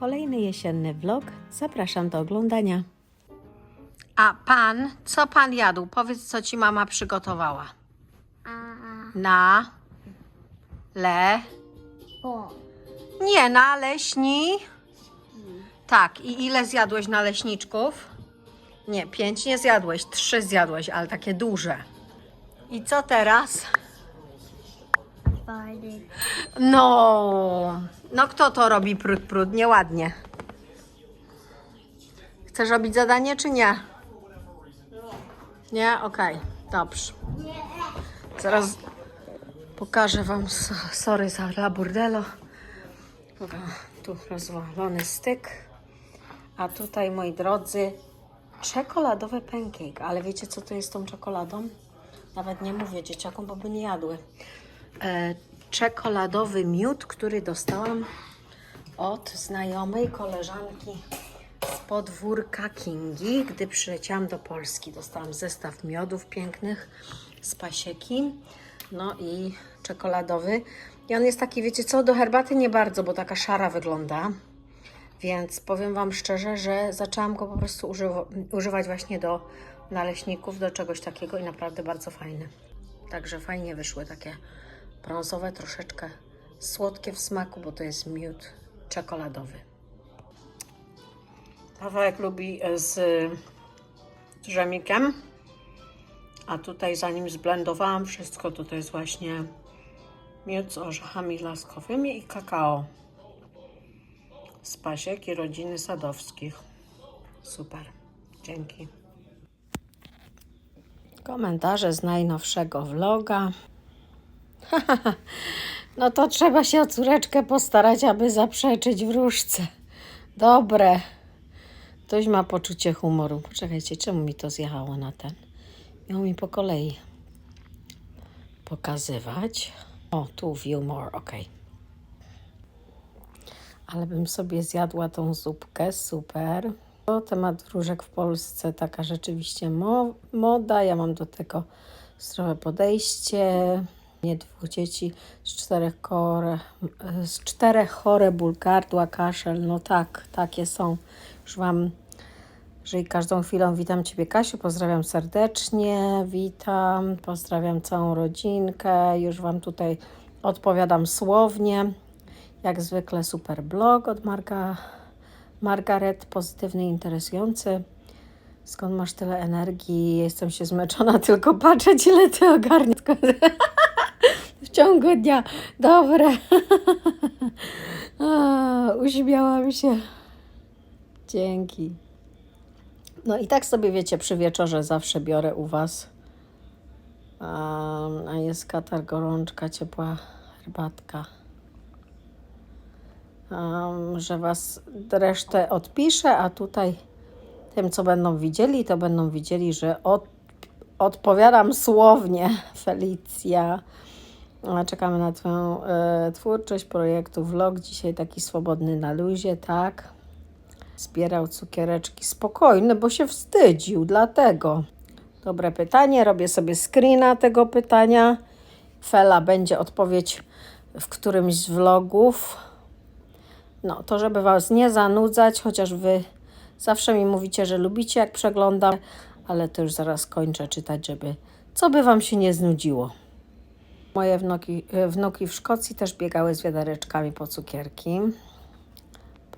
kolejny jesienny vlog. Zapraszam do oglądania. A pan, co pan jadł? Powiedz, co ci mama przygotowała. Na le. O, Nie, naleśni. Tak, i ile zjadłeś naleśniczków? Nie, pięć nie zjadłeś, trzy zjadłeś, ale takie duże. I co teraz? No, no kto to robi prut, prut? Nieładnie. Chcesz robić zadanie, czy nie? Nie? Okej, dobrze. Zaraz pokażę Wam, sorry za la burdelo. Dobra, tu rozwalony styk. A tutaj, moi drodzy, czekoladowe pancake. Ale wiecie, co to jest tą czekoladą? Nawet nie mówię dzieciakom, bo by nie jadły. E, czekoladowy miód, który dostałam od znajomej koleżanki z podwórka Kingi, gdy przyleciałam do Polski. Dostałam zestaw miodów pięknych z pasieki, no i czekoladowy. I on jest taki, wiecie co, do herbaty nie bardzo, bo taka szara wygląda. Więc powiem Wam szczerze, że zaczęłam go po prostu używa- używać właśnie do naleśników, do czegoś takiego i naprawdę bardzo fajny. Także fajnie wyszły takie brązowe, troszeczkę słodkie w smaku, bo to jest miód czekoladowy. Pawełek lubi e, z dżemikiem, a tutaj zanim zblendowałam wszystko, to to jest właśnie miód z orzechami laskowymi i kakao z pasieki rodziny Sadowskich. Super, dzięki. Komentarze z najnowszego vloga. No to trzeba się o córeczkę postarać, aby zaprzeczyć wróżce. Dobre. Ktoś ma poczucie humoru. Poczekajcie, czemu mi to zjechało na ten? Miał mi po kolei pokazywać. O, tu view more, ok. Ale bym sobie zjadła tą zupkę, super. To temat wróżek w Polsce, taka rzeczywiście mo moda. Ja mam do tego zdrowe podejście. Nie dwóch dzieci z czterech, kore, z czterech chore ból gardła, kaszel. No tak, takie są. Już Wam, że i każdą chwilą witam Ciebie Kasiu, pozdrawiam serdecznie, witam, pozdrawiam całą rodzinkę. Już Wam tutaj odpowiadam słownie. Jak zwykle super blog od Marga, Margaret, pozytywny interesujący. Skąd masz tyle energii? Jestem się zmęczona, tylko patrzeć ile Ty ogarniasz w ciągu dnia. Dobre. Uśmiałam się. Dzięki. No i tak sobie wiecie, przy wieczorze zawsze biorę u Was. A, a jest katar, gorączka, ciepła herbatka. Um, że Was resztę odpiszę, a tutaj tym, co będą widzieli, to będą widzieli, że od, odpowiadam słownie, Felicja. Czekamy na Twoją e, twórczość projektu vlog. Dzisiaj taki swobodny na luzie, tak? Zbierał cukiereczki. Spokojny, bo się wstydził, dlatego. Dobre pytanie. Robię sobie screena tego pytania. Fela będzie odpowiedź w którymś z vlogów. No, to żeby Was nie zanudzać, chociaż Wy zawsze mi mówicie, że lubicie jak przeglądam, ale to już zaraz kończę czytać, żeby co by Wam się nie znudziło. Moje wnuki, e, wnuki w Szkocji też biegały z wiadereczkami po cukierki.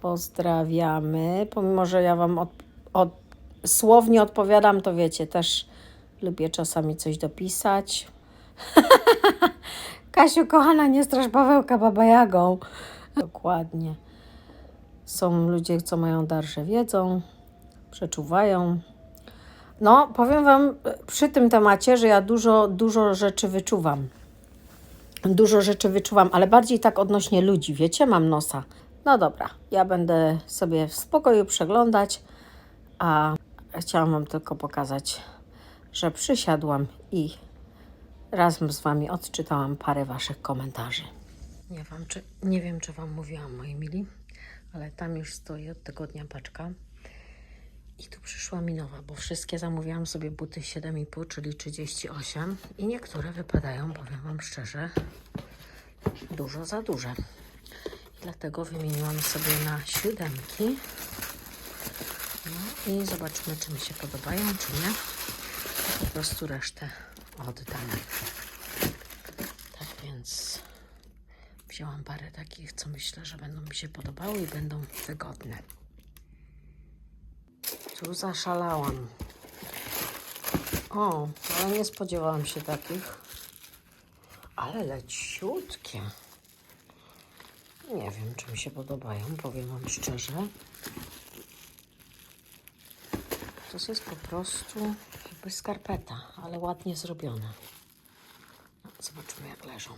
Pozdrawiamy. Pomimo, że ja Wam od, od, słownie odpowiadam, to wiecie, też lubię czasami coś dopisać. Kasiu, kochana, nie straż Pawełka babajagą. Dokładnie. Są ludzie, co mają dar, że wiedzą, przeczuwają. No, powiem Wam e, przy tym temacie, że ja dużo, dużo rzeczy wyczuwam. Dużo rzeczy wyczuwam, ale bardziej tak odnośnie ludzi, wiecie, mam nosa. No dobra, ja będę sobie w spokoju przeglądać, a chciałam Wam tylko pokazać, że przysiadłam i razem z Wami odczytałam parę Waszych komentarzy. Nie, wam, czy, nie wiem, czy Wam mówiłam, moi mili, ale tam już stoi od tygodnia paczka. I tu przyszła mi nowa, bo wszystkie zamówiłam sobie buty 7,5, czyli 38 i niektóre wypadają, powiem Wam szczerze, dużo za duże. Dlatego wymieniłam sobie na siódemki. No i zobaczymy, czy mi się podobają, czy nie. Po prostu resztę oddam. Tak więc wzięłam parę takich, co myślę, że będą mi się podobały i będą wygodne. Tu zaszalałam. O, ale nie spodziewałam się takich. Ale leciutkie. Nie wiem, czy mi się podobają, powiem Wam szczerze. To jest po prostu jakby skarpeta, ale ładnie zrobiona. No, zobaczymy, jak leżą.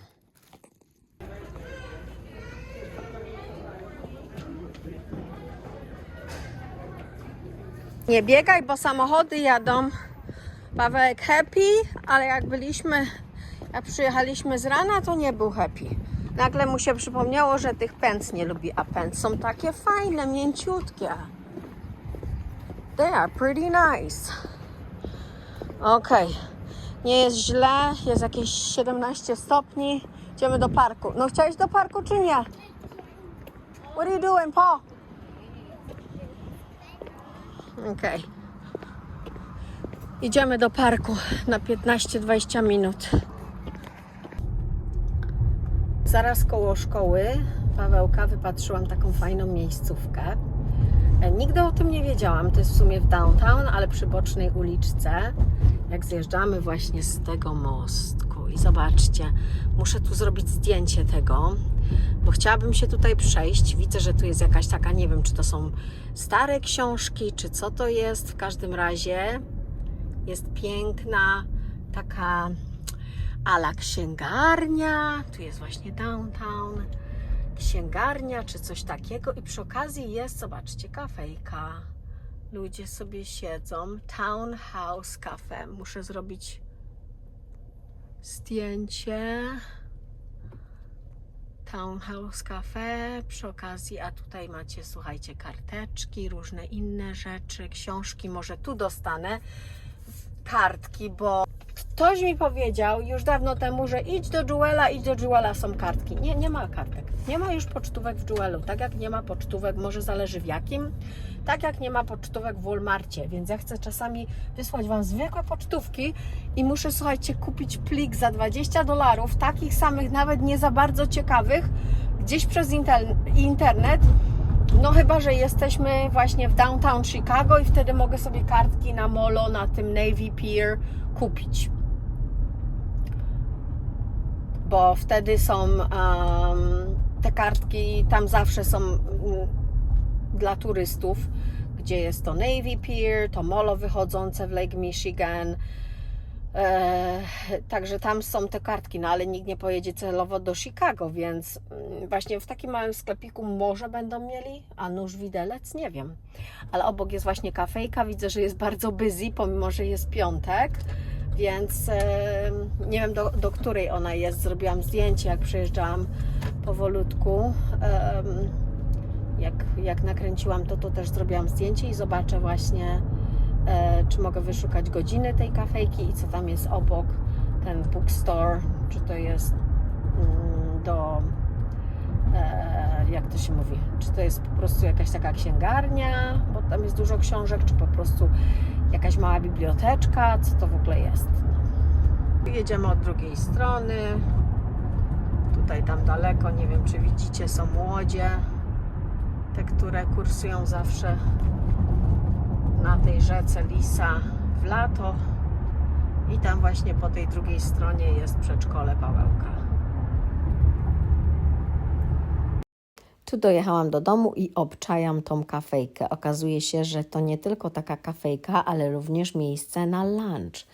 Nie biegaj, bo samochody jadą. Pawełek happy, ale jak byliśmy, jak przyjechaliśmy z rana, to nie był happy. Nagle mu się przypomniało, że tych pęc nie lubi, a pęc są takie fajne, mięciutkie. They are pretty nice. Okej, nie jest źle, jest jakieś 17 stopni. Idziemy do parku. No chciałeś do parku czy nie? What are you doing, Paul? Okej. Idziemy do parku na 15-20 minut. Zaraz koło szkoły Pawełka wypatrzyłam taką fajną miejscówkę. E, Nigdy o tym nie wiedziałam. To jest w sumie w downtown, ale przy bocznej uliczce. Jak zjeżdżamy właśnie z tego mostku. I zobaczcie, muszę tu zrobić zdjęcie tego, chciałabym się tutaj przejść. Widzę, że tu jest jakaś taka, nie wiem, czy to są stare książki, czy co to jest. W każdym razie jest piękna taka ala księgarnia. Tu jest właśnie downtown. Księgarnia czy coś takiego. I przy okazji jest, zobaczcie, kafejka. Ludzie sobie siedzą. Townhouse Cafe. Muszę zrobić zdjęcie. Townhouse Cafe przy okazji, a tutaj macie, słuchajcie, karteczki, różne inne rzeczy, książki. Może tu dostanę kartki, bo ktoś mi powiedział już dawno temu, że idź do Jewela, idź do Jewela, są kartki. Nie, nie ma kartek. Nie ma już pocztówek w Jewelu, tak jak nie ma pocztówek, może zależy w jakim, tak jak nie ma pocztówek w Walmarcie, więc ja chcę czasami wysłać Wam zwykłe pocztówki i muszę, słuchajcie, kupić plik za 20 dolarów, takich samych, nawet nie za bardzo ciekawych, gdzieś przez internet, no chyba, że jesteśmy właśnie w downtown Chicago i wtedy mogę sobie kartki na Molo, na tym Navy Pier kupić. Bo wtedy są um, te kartki, tam zawsze są mm, dla turystów, gdzie jest to Navy Pier, to molo wychodzące w Lake Michigan. E, także tam są te kartki, no ale nikt nie pojedzie celowo do Chicago, więc mm, właśnie w takim małym sklepiku może będą mieli, a nóż widelec, nie wiem. Ale obok jest właśnie kafejka, widzę, że jest bardzo busy, pomimo, że jest piątek, więc nie wiem do, do której ona jest. Zrobiłam zdjęcie, jak przejeżdżałam powolutku. Jak, jak nakręciłam to, to też zrobiłam zdjęcie i zobaczę właśnie, e, czy mogę wyszukać godziny tej kafejki i co tam jest obok, ten bookstore, czy to jest mm, do, e, jak to się mówi, czy to jest po prostu jakaś taka księgarnia, bo tam jest dużo książek, czy po prostu jakaś mała biblioteczka, co to w ogóle jest. Jedziemy od drugiej strony, tutaj tam daleko, nie wiem czy widzicie, są łodzie, te, które kursują zawsze na tej rzece Lisa w lato. I tam właśnie po tej drugiej stronie jest przedszkole Pawełka. Tu dojechałam do domu i obczajam tą kafejkę. Okazuje się, że to nie tylko taka kafejka, ale również miejsce na lunch.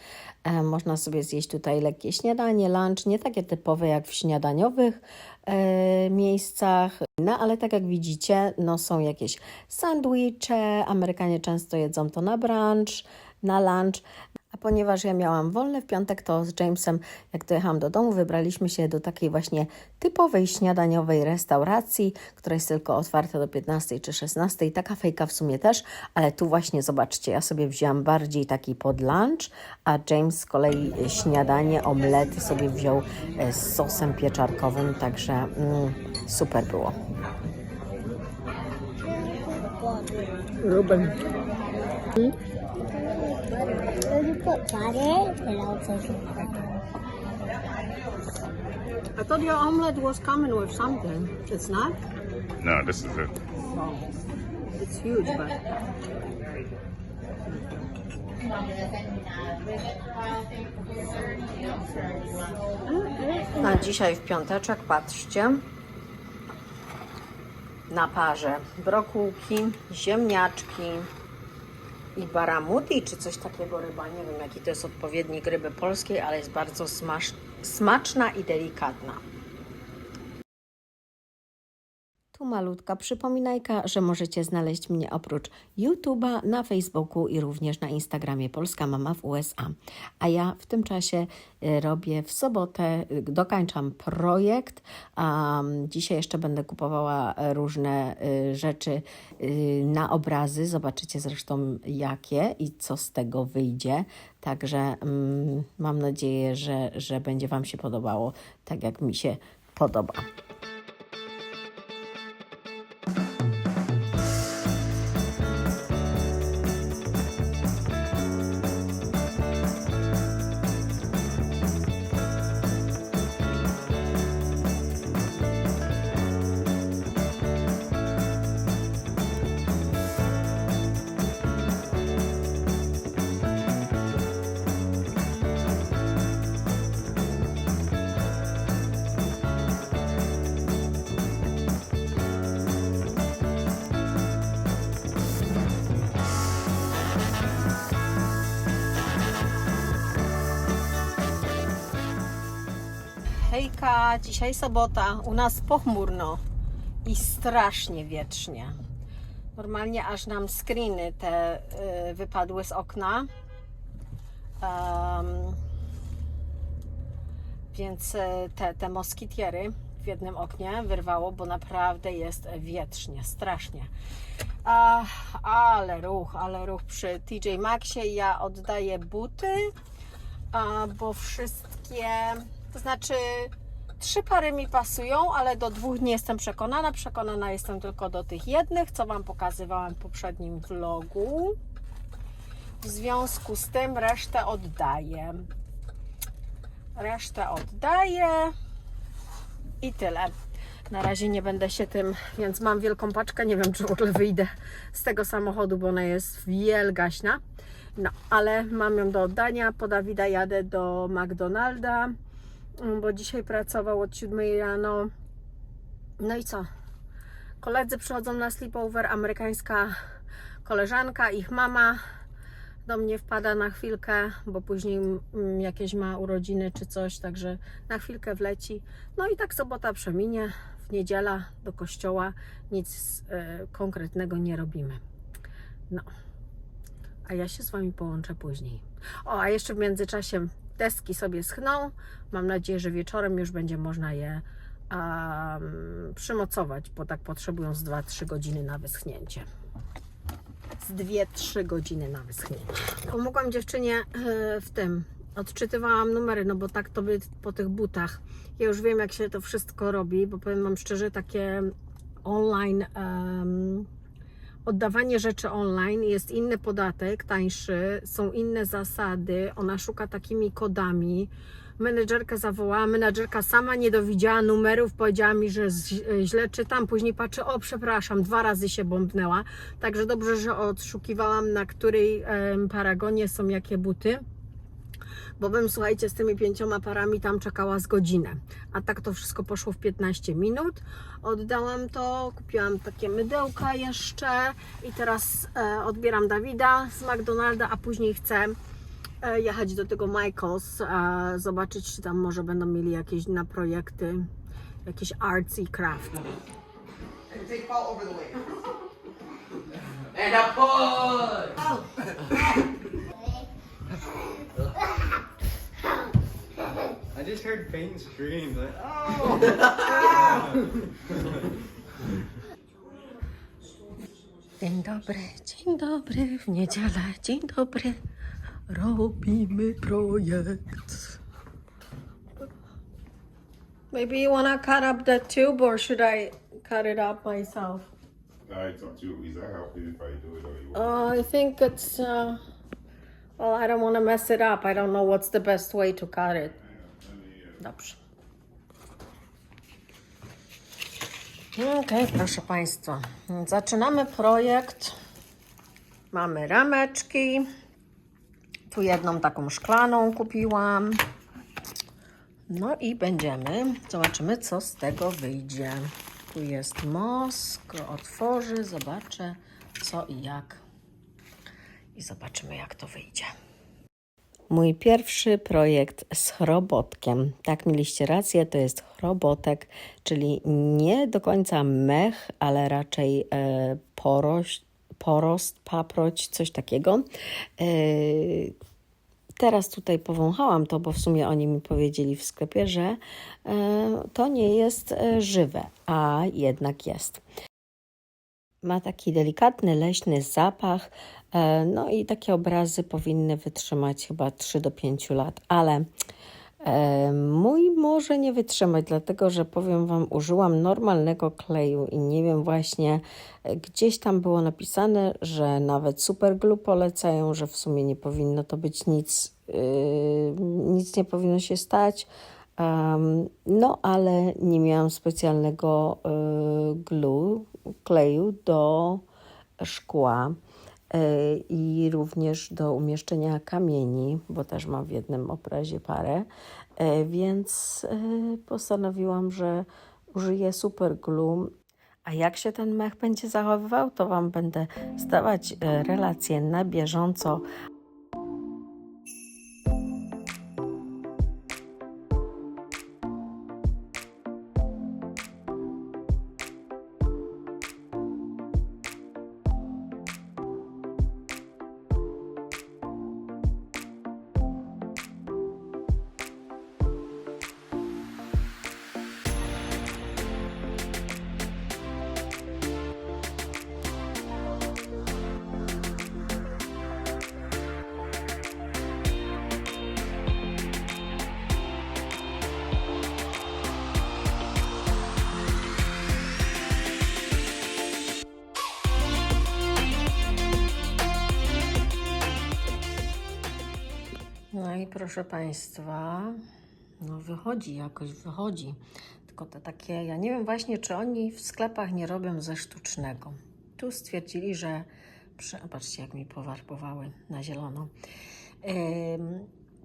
E, można sobie zjeść tutaj lekkie śniadanie, lunch, nie takie typowe jak w śniadaniowych e, miejscach, no ale tak jak widzicie, no są jakieś sandwicze, Amerykanie często jedzą to na brunch, na lunch, ponieważ ja miałam wolny w piątek, to z Jamesem, jak dojechałam do domu, wybraliśmy się do takiej właśnie typowej śniadaniowej restauracji, która jest tylko otwarta do 15 czy 16. Taka fejka w sumie też, ale tu właśnie zobaczcie, ja sobie wzięłam bardziej taki pod lunch, a James z kolei śniadanie, omlety sobie wziął e, z sosem pieczarkowym, także mm, super było. Ruben. I thought your omelet was coming with something. It's not? No, this is it. It's huge, but... Na dzisiaj w piąteczek, patrzcie, na parze brokułki, ziemniaczki i baramuti, czy coś takiego ryba. Nie wiem, jaki to jest odpowiednik ryby polskiej, ale jest bardzo smaczna i delikatna. Tu malutka przypominajka, że możecie znaleźć mnie oprócz YouTube'a na Facebooku i również na Instagramie Polska Mama w USA. A ja w tym czasie y, robię w sobotę, y, dokańczam projekt. Um, dzisiaj jeszcze będę kupowała różne y, rzeczy y, na obrazy. Zobaczycie zresztą jakie i co z tego wyjdzie. Także mm, mam nadzieję, że, że będzie Wam się podobało tak jak mi się podoba. Dzisiaj sobota, u nas pochmurno i strasznie wietrznie. Normalnie aż nam screeny te y, wypadły z okna. Em, więc y, te, te moskitiery w jednym oknie wyrwało, bo naprawdę jest wietrznie, strasznie. A, ale ruch, ale ruch przy TJ Maxie. Ja oddaję buty, bo wszystkie, to znaczy trzy pary mi pasują, ale do dwóch nie jestem przekonana. Przekonana jestem tylko do tych jednych, co Wam pokazywałam w poprzednim vlogu. W związku z tym resztę oddaję. Resztę oddaję i tyle. Na razie nie będę się tym, więc mam wielką paczkę. Nie wiem, czy w ogóle wyjdę z tego samochodu, bo ona jest wielgaśna. No, ale mam ją do oddania. Po Dawida jadę do McDonalda, bo dzisiaj pracował od 7 rano. No i co? Koledzy przychodzą na sleepover, amerykańska koleżanka, ich mama do mnie wpada na chwilkę, bo później mm, jakieś ma urodziny czy coś, także na chwilkę wleci. No i tak sobota przeminie, w niedziela do kościoła nic e, konkretnego nie robimy. No, a ja się z Wami połączę później. O, a jeszcze w międzyczasie deski sobie schną. Mam nadzieję, że wieczorem już będzie można je um, przymocować, bo tak potrzebują z 2-3 godziny na wyschnięcie z 2-3 godziny na wyschnięcie. Pomogłam dziewczynie e, w tym. Odczytywałam numery, no bo tak to by po tych butach. Ja już wiem, jak się to wszystko robi, bo powiem Wam szczerze, takie online em, oddawanie rzeczy online jest inny podatek, tańszy, są inne zasady. Ona szuka takimi kodami. Menedżerkę zawołała, menedżerka sama nie dowidziała numerów, powiedziała mi, że źle czytam, później patrzę, o przepraszam, dwa razy się bombnęła, także dobrze, że odszukiwałam, na której paragonie są jakie buty, bo bym, słuchajcie, z tymi pięcioma parami tam czekała z godzinę, a tak to wszystko poszło w 15 minut, oddałam to, kupiłam takie mydełka jeszcze i teraz e, odbieram Dawida z McDonalda, a później chcę e, jechać do tego Michaels, e, zobaczyć, czy tam może będą mieli jakieś na projekty, jakieś arts i craft. Take Paul over the way. And a push. I just heard faint screams. Like, oh! Dzień dobry, dzień dobry, w niedzielę, dzień dobry. Robimy projekt. Maybe you wanna cut up the tube or should I cut it up myself? Uh, it's up to you. Is that help you if I do it or you want? Uh, I think it's, uh, well, I don't wanna mess it up. I don't know what's the best way to cut it. Dobrze. Okej, proszę Państwa. Zaczynamy projekt. Mamy rameczki. Tu jedną taką szklaną kupiłam. No i będziemy. Zobaczymy, co z tego wyjdzie. Tu jest mózg. Otworzę, zobaczę co i jak. I zobaczymy, jak to wyjdzie. Mój pierwszy projekt z chrobotkiem. Tak, mieliście rację, to jest chrobotek, czyli nie do końca mech, ale raczej e, porość, porost, paproć, coś takiego. E, teraz tutaj powąchałam to, bo w sumie oni mi powiedzieli w sklepie, że e, to nie jest e, żywe, a jednak jest. Ma taki delikatny, leśny zapach. E, No i takie obrazy powinny wytrzymać chyba 3 do 5 lat, ale e, mój może nie wytrzymać, dlatego że powiem Wam, użyłam normalnego kleju i nie wiem właśnie, e, gdzieś tam było napisane, że nawet superglue polecają, że w sumie nie powinno to być nic, yy, nic nie powinno się stać. No, ale nie miałam specjalnego y, glue, kleju do szkła y, i również do umieszczenia kamieni, bo też mam w jednym obrazie parę, y, więc y, postanowiłam, że użyję super glue. A jak się ten mech będzie zachowywał, to Wam będę stawać relacje na bieżąco. I proszę Państwa, no wychodzi jakoś, wychodzi. Tylko to takie, ja nie wiem właśnie, czy oni w sklepach nie robią ze sztucznego. Tu stwierdzili, że, patrzcie jak mi powarbowały na zielono.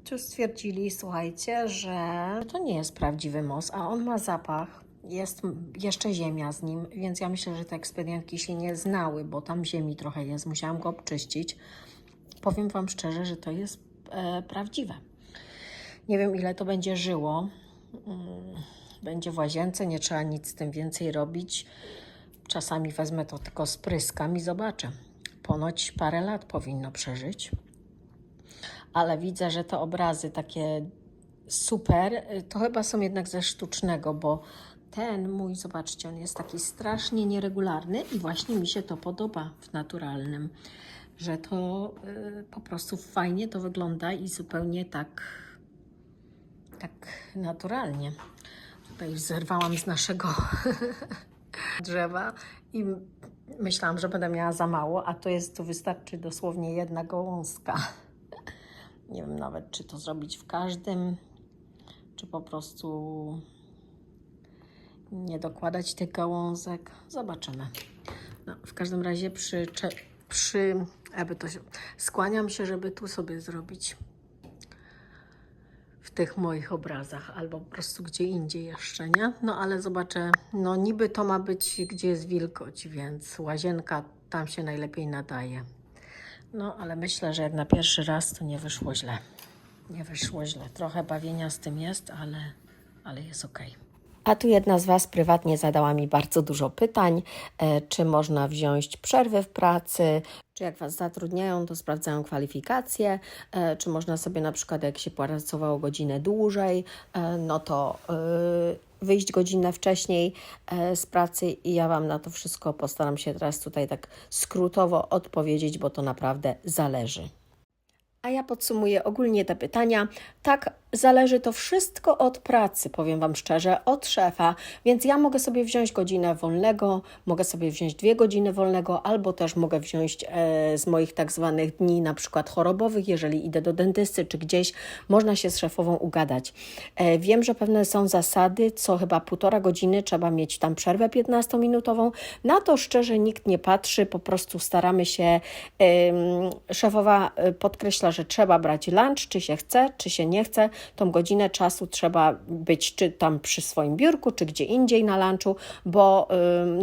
Tu stwierdzili, słuchajcie, że to nie jest prawdziwy most, a on ma zapach. Jest jeszcze ziemia z nim, więc ja myślę, że te ekspedientki się nie znały, bo tam ziemi trochę jest. Musiałam go obczyścić. Powiem Wam szczerze, że to jest prawdziwe. Nie wiem, ile to będzie żyło. Mm, Będzie w łazience, nie trzeba nic z tym więcej robić. Czasami wezmę to tylko spryskam i zobaczę. Ponoć parę lat powinno przeżyć. Ale widzę, że te obrazy takie super, y, to chyba są jednak ze sztucznego, bo ten mój, zobaczcie, on jest taki strasznie nieregularny i właśnie mi się to podoba w naturalnym, że to y, po prostu fajnie to wygląda i zupełnie tak, tak naturalnie. Tutaj już zerwałam z naszego drzewa i myślałam, że będę miała za mało, a to jest, tu wystarczy dosłownie jedna gałązka. Nie wiem nawet, czy to zrobić w każdym, czy po prostu nie dokładać tych gałązek. Zobaczymy. No, w każdym razie przy, przy aby to się, skłaniam się, żeby tu sobie zrobić w tych moich obrazach, albo po prostu gdzie indziej jeszcze, nie? No ale zobaczę, no niby to ma być, gdzie jest wilgoć, więc łazienka tam się najlepiej nadaje. No, ale myślę, że jak na pierwszy raz to nie wyszło źle. Nie wyszło źle. Trochę bawienia z tym jest, ale, ale jest ok. A tu jedna z Was prywatnie zadała mi bardzo dużo pytań, e, czy można wziąć przerwy w pracy, czy jak Was zatrudniają, to sprawdzają kwalifikacje, e, czy można sobie na przykład, jak się pracowało godzinę dłużej, e, no to wyjść godzinę wcześniej z pracy i ja Wam na to wszystko postaram się teraz tutaj tak skrótowo odpowiedzieć, bo to naprawdę zależy. A ja podsumuję ogólnie te pytania. Tak, zależy to wszystko od pracy, powiem Wam szczerze, od szefa, więc ja mogę sobie wziąć godzinę wolnego, mogę sobie wziąć dwie godziny wolnego, albo też mogę wziąć e, z moich tak zwanych dni, na przykład chorobowych, jeżeli idę do dentysty czy gdzieś, można się z szefową ugadać. E, wiem, że pewne są zasady, co chyba półtora godziny trzeba mieć tam przerwę 15-minutową. Na to szczerze nikt nie patrzy, po prostu staramy się. Em, szefowa e, podkreśla, że trzeba brać lunch, czy się chce, czy się nie chce. Tą godzinę czasu trzeba być czy tam przy swoim biurku, czy gdzie indziej na lunchu, bo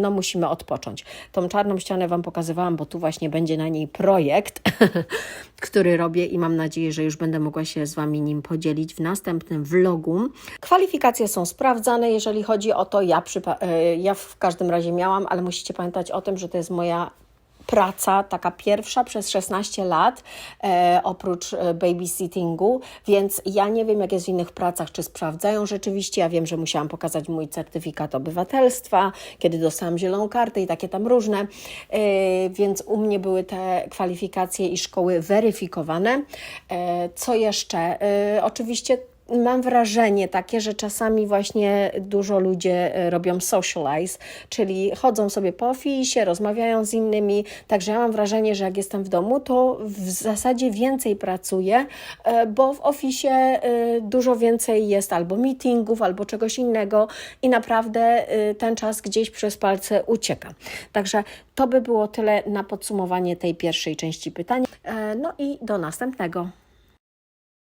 no, musimy odpocząć. Tą czarną ścianę Wam pokazywałam, bo tu właśnie będzie na niej projekt, który robię i mam nadzieję, że już będę mogła się z Wami nim podzielić w następnym vlogu. Kwalifikacje są sprawdzane, jeżeli chodzi o to. Ja, y, ja w każdym razie miałam, ale musicie pamiętać o tym, że to jest moja praca, taka pierwsza przez 16 lat, e, oprócz e, babysittingu, więc ja nie wiem, jak jest w innych pracach, czy sprawdzają rzeczywiście. Ja wiem, że musiałam pokazać mój certyfikat obywatelstwa, kiedy dostałam zieloną kartę i takie tam różne, e, więc u mnie były te kwalifikacje i szkoły weryfikowane. E, co jeszcze? E, oczywiście mam wrażenie takie, że czasami właśnie dużo ludzie e, robią socialize, czyli chodzą sobie po ofisie, rozmawiają z innymi. Także ja mam wrażenie, że jak jestem w domu, to w zasadzie więcej pracuję, e, bo w ofisie e, dużo więcej jest albo meetingów, albo czegoś innego i naprawdę ten czas gdzieś przez palce ucieka. Także to by było tyle na podsumowanie tej pierwszej części pytań. E, No i do następnego.